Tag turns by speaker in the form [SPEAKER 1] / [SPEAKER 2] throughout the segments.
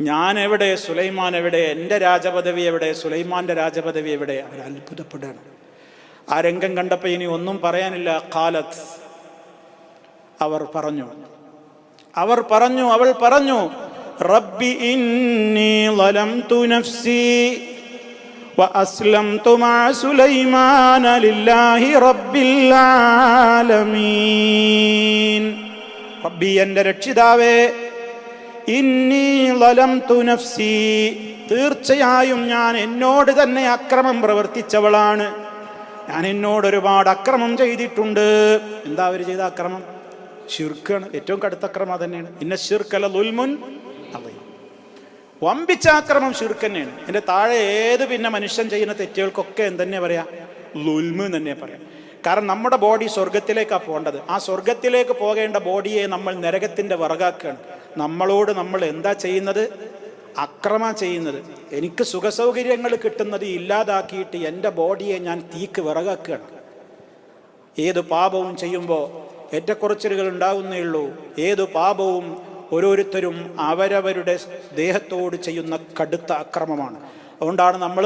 [SPEAKER 1] ഞാൻ എവിടെ സുലൈമാൻ എവിടെ എൻ്റെ രാജപദവി എവിടെ സുലൈമാൻ്റെ രാജപദവി എവിടെ അവർ അത്ഭുതപ്പെടുകയാണ് ആ രംഗം കണ്ടപ്പോൾ ഇനി ഒന്നും പറയാനില്ല കാലത്ത് അവർ പറഞ്ഞു അവർ പറഞ്ഞു അവൾ പറഞ്ഞു റബ്ബി ഇന്നി ലലംതു നഫ്സി وأسلمت مع سليمان لله رب العالمين റബ്ബി എൻ്റെ രക്ഷിതാവേ ഇന്നി ലലംതു നഫ്സി. തീർച്ചയായും ഞാൻ എന്നോട് തന്നെ അക്രമം പ്രവർത്തിച്ചവളാണ്. ഞാൻ എന്നോട് ഒരുപാട് അക്രമം ചെയ്തിട്ടുണ്ട്. എന്താ അവർ ചെയ്ത അക്രമം? ഷിർക്കാണ് ഏറ്റവും കടുത്ത അക്രമം തന്നെയാണ്. ഇന്ന ഷിർക്കല അളയും വമ്പിച്ച അക്രമം ഷിർക്ക് തന്നെയാണ്. എന്റെ താഴെ ഏത് പിന്നെ മനുഷ്യൻ ചെയ്യുന്ന തെറ്റുകൾക്കൊക്കെ എന്തെന്നെ പറയാ? ലുൽമ് തന്നെ പറയാം. കാരണം നമ്മുടെ ബോഡി സ്വർഗത്തിലേക്കാണ് പോകേണ്ടത്. ആ സ്വർഗത്തിലേക്ക് പോകേണ്ട ബോഡിയെ നമ്മൾ നരകത്തിന്റെ വിറകാക്കുകയാണ്. നമ്മളോട് നമ്മൾ എന്താ ചെയ്യുന്നത്? അക്രമ ചെയ്യുന്നത്. എനിക്ക് സുഖസൗകര്യങ്ങൾ കിട്ടുന്നത് ഇല്ലാതാക്കിയിട്ട് എന്റെ ബോഡിയെ ഞാൻ തീക്ക് വിറകാക്കുകയാണ്. ഏത് പാപവും ചെയ്യുമ്പോൾ ഏറ്റക്കുറച്ചിലുകൾ ഉണ്ടാകുന്നേ ഉള്ളൂ. ഏത് പാപവും ഓരോരുത്തരും അവരവരുടെ ദേഹത്തോട് ചെയ്യുന്ന കടുത്ത അക്രമമാണ്. അതുകൊണ്ടാണ് നമ്മൾ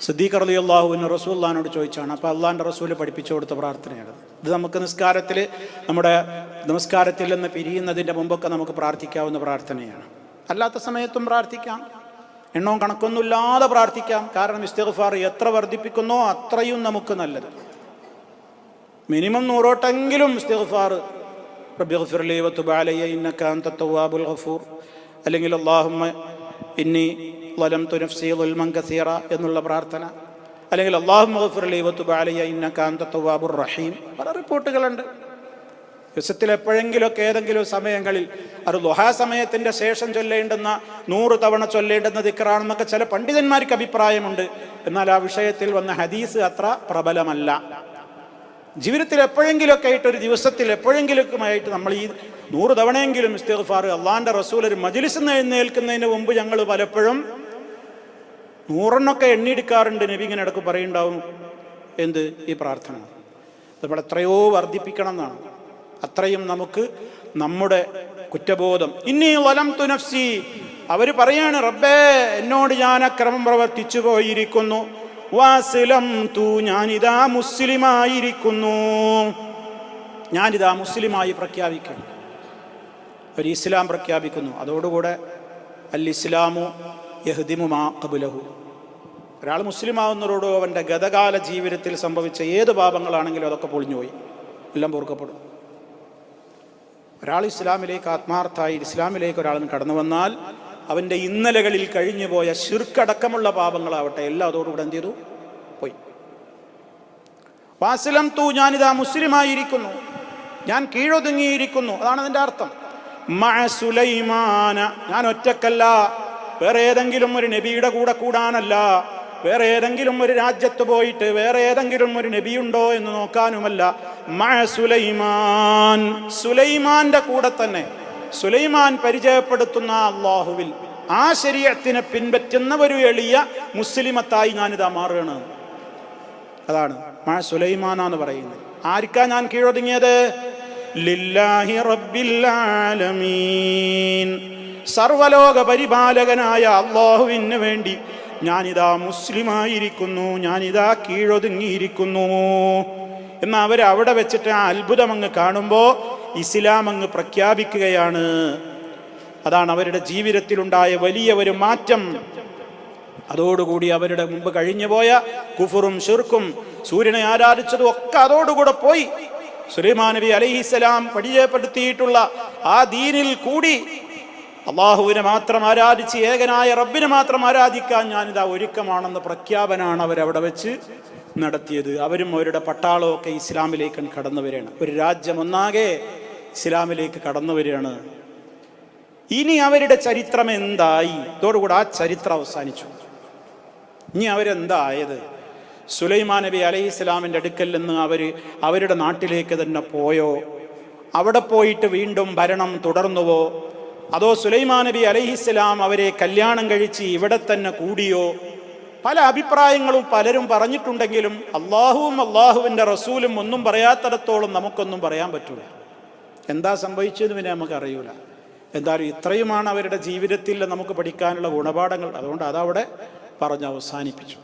[SPEAKER 1] സിദ്ദീഖ് റളിയല്ലാഹുവിന് റസൂല്ലാനോട് ചോദിച്ചാണ് അപ്പോൾ അള്ളാഹിന്റെ റസൂൽ പഠിപ്പിച്ചു കൊടുത്ത പ്രാർത്ഥനയാണ്. ഇത് നമുക്ക് നിസ്കാരത്തിൽ നമ്മുടെ നമസ്കാരത്തിൽ നിന്ന് പിരിയുന്നതിന്റെ മുമ്പൊക്കെ നമുക്ക് പ്രാർത്ഥിക്കാവുന്ന പ്രാർത്ഥനയാണ്. അല്ലാത്ത സമയത്തും പ്രാർത്ഥിക്കാം. എണ്ണവും കണക്കൊന്നുമില്ലാതെ പ്രാർത്ഥിക്കാം. കാരണം ഇസ്തിഗ്ഫാർ എത്ര വർദ്ധിപ്പിക്കുന്നോ അത്രയും നമുക്ക് നല്ലത്. മിനിമം നൂറോട്ടെങ്കിലും ഇസ്തിഗ്ഫാർ. ഗഫൂർ അല്ലെങ്കിൽ അള്ളാഹുമ്മ ഇന്നി ലലംതു നഫ്സി ളുൽമൻ കസീറ എന്നുള്ള പ്രാർത്ഥന. അല്ലെങ്കിൽ അള്ളാഹു വതുബ് അലയ്യ ഇന്നക അൻത തവ്വാബുർ റഹീം. പല റിപ്പോർട്ടുകളുണ്ട്. ദിവസത്തിൽ എപ്പോഴെങ്കിലുമൊക്കെ ഏതെങ്കിലും സമയങ്ങളിൽ അത് ദുഹാ സമയത്തിന്റെ ശേഷം ചൊല്ലേണ്ടുന്ന നൂറ് തവണ ചൊല്ലേണ്ടുന്ന ദിക്കറാണെന്നൊക്കെ ചില പണ്ഡിതന്മാർക്ക് അഭിപ്രായമുണ്ട്. എന്നാൽ ആ വിഷയത്തിൽ വന്ന ഹദീസ് അത്ര പ്രബലമല്ല. ജീവിതത്തിൽ എപ്പോഴെങ്കിലുമൊക്കെ ആയിട്ട് ഒരു ദിവസത്തിൽ എപ്പോഴെങ്കിലുമായിട്ട് നമ്മൾ ഈ നൂറ് തവണയെങ്കിലും ഇസ്തിഗ്ഫാർ അള്ളാഹിന്റെ റസൂൽ ഒരു മജിലിസ് എഴുന്നേൽക്കുന്നതിന് മുമ്പ് ഞങ്ങൾ പലപ്പോഴും നൂറെണ്ണൊക്കെ എണ്ണിയെടുക്കാറുണ്ട് നബി ഇങ്ങനെ ഇടയ്ക്ക് പറയുണ്ടാവും എന്ത്? ഈ പ്രാർത്ഥന. നമ്മൾ എത്രയോ വർദ്ധിപ്പിക്കണം എന്നാണ് അത്രയും നമുക്ക് നമ്മുടെ കുറ്റബോധം. ഇനി വലം തുനഫ്സി അവർ പറയാണ് റബ്ബേ എന്നോട് ഞാൻ അക്രമം പ്രവർത്തിച്ചു പോയിരിക്കുന്നു. വാസിലം തൂ ഞാനിതാ മുസ്ലിമായിരിക്കുന്നു. ഞാനിതാ മുസ്ലിമായി പ്രഖ്യാപിക്കുന്നു. ഒരു ഇസ്ലാം പ്രഖ്യാപിക്കുന്നു. അതോടുകൂടെ അൽ ഇസ്ലാമു യഹ്ദിമുമാ കബുലഹു ഒരാൾ മുസ്ലിം ആവുന്നതോടോ അവന്റെ ഗതകാല ജീവിതത്തിൽ സംഭവിച്ച ഏത് പാപങ്ങളാണെങ്കിലും അതൊക്കെ പൊളിഞ്ഞുപോയി. എല്ലാം പൊറുക്കപ്പെടും. ഒരാൾ ഇസ്ലാമിലേക്ക് ആത്മാർത്ഥമായി ഇസ്ലാമിലേക്ക് ഒരാൾ കടന്നു വന്നാൽ അവന്റെ ഇന്നലകളിൽ കഴിഞ്ഞുപോയ ശിർക്കടക്കമുള്ള പാപങ്ങളാവട്ടെ എല്ലാം അതോടുകൂടെ എന്ത് ചെയ്തു പോയി. വാസിലം തൂ ഞാനിതാ മുസ്ലിമായിരിക്കുന്നു. ഞാൻ കീഴൊതുങ്ങിയിരിക്കുന്നു. അതാണ് അതിന്റെ അർത്ഥം. ഞാൻ ഒറ്റക്കല്ല. വേറെ ഏതെങ്കിലും ഒരു നബിയുടെ കൂടെ കൂടാനല്ല. വേറെ ഏതെങ്കിലും ഒരു രാജ്യത്ത് പോയിട്ട് വേറെ ഏതെങ്കിലും ഒരു നബിയുണ്ടോ എന്ന് നോക്കാനുമല്ല. മഅ സുലൈമാൻ. സുലൈമാന്റെ കൂടെ തന്നെ. സുലൈമാൻ പരിചയപ്പെടുത്തുന്ന അള്ളാഹുവിൽ ആ ശരീരത്തിനെ പിൻപറ്റുന്ന ഒരു എളിയ മുസ്ലിമത്തായി ഞാനിതാ മാറുകയാണ്. അതാണ് മഴ സുലൈമാനാന്ന് പറയുന്നത്. ആർക്കാ ഞാൻ കീഴൊതുങ്ങിയത്? ലില്ലാഹി റബ്ബിൽ ആലമീൻ. സർവലോക പരിപാലകനായ അള്ളാഹുവിന് വേണ്ടി ഞാനിതാ മുസ്ലിമായിരിക്കുന്നു ഞാനിതാ കീഴൊതുങ്ങിയിരിക്കുന്നു. എന്നാൽ അവർ അവിടെ വെച്ചിട്ട് ആ അത്ഭുതം അങ്ങ് കാണുമ്പോൾ ഇസ്ലാം അങ്ങ് പ്രഖ്യാപിക്കുകയാണ്. അതാണ് അവരുടെ ജീവിതത്തിലുണ്ടായ വലിയ ഒരു മാറ്റം. അതോടുകൂടി അവരുടെ മുമ്പ് കഴിഞ്ഞുപോയ കുഫറും ഷിർക്കും സൂര്യനെ ആരാധിച്ചതും ഒക്കെ അതോടുകൂടെ പോയി. സുലൈമാൻ നബി അലൈഹിസ്സലാം പരിചയപ്പെടുത്തിയിട്ടുള്ള ആ ദീനിൽ കൂടി അള്ളാഹുവിനെ മാത്രം ആരാധിച്ച് ഏകനായ റബ്ബിനെ മാത്രം ആരാധിക്കാൻ ഞാനിതാ ഒരുക്കമാണെന്ന പ്രഖ്യാപനമാണ് അവരവിടെ വെച്ച് നടത്തിയത്. അവരും അവരുടെ പട്ടാളവും ഒക്കെ ഇസ്ലാമിലേക്ക് കടന്നു വരികയാണ്. ഒരു രാജ്യം ഒന്നാകെ ഇസ്ലാമിലേക്ക് കടന്നു വരികയാണ്. ഇനി അവരുടെ ചരിത്രം എന്തായി? ഇതോടുകൂടെ ആ ചരിത്രം അവസാനിച്ചു. ഇനി അവരെന്തായത്? സുലൈമാൻ നബി അലൈഹി ഇസ്ലാമിന്റെ അടുക്കൽ നിന്ന് അവർ അവരുടെ നാട്ടിലേക്ക് തന്നെ പോയോ? അവിടെ പോയിട്ട് വീണ്ടും ഭരണം തുടർന്നുവോ? അതോ സുലൈമാ നബി അലൈഹിസ്സലാം അവരെ കല്യാണം കഴിച്ച് ഇവിടെ തന്നെ കൂടിയോ? പല അഭിപ്രായങ്ങളും പലരും പറഞ്ഞിട്ടുണ്ടെങ്കിലും അള്ളാഹുവും അള്ളാഹുവിന്റെ റസൂലും ഒന്നും പറയാത്തിടത്തോളം നമുക്കൊന്നും പറയാൻ പറ്റൂല. എന്താ സംഭവിച്ചതെന്ന് പിന്നെ നമുക്ക് അറിയൂല എന്തായാലും ഇത്രയുമാണ് അവരുടെ ജീവിതത്തിൽ നമുക്ക് പഠിക്കാനുള്ള ഗുണപാഠങ്ങൾ. അതുകൊണ്ട് അതവിടെ പറഞ്ഞ് അവസാനിപ്പിച്ചു.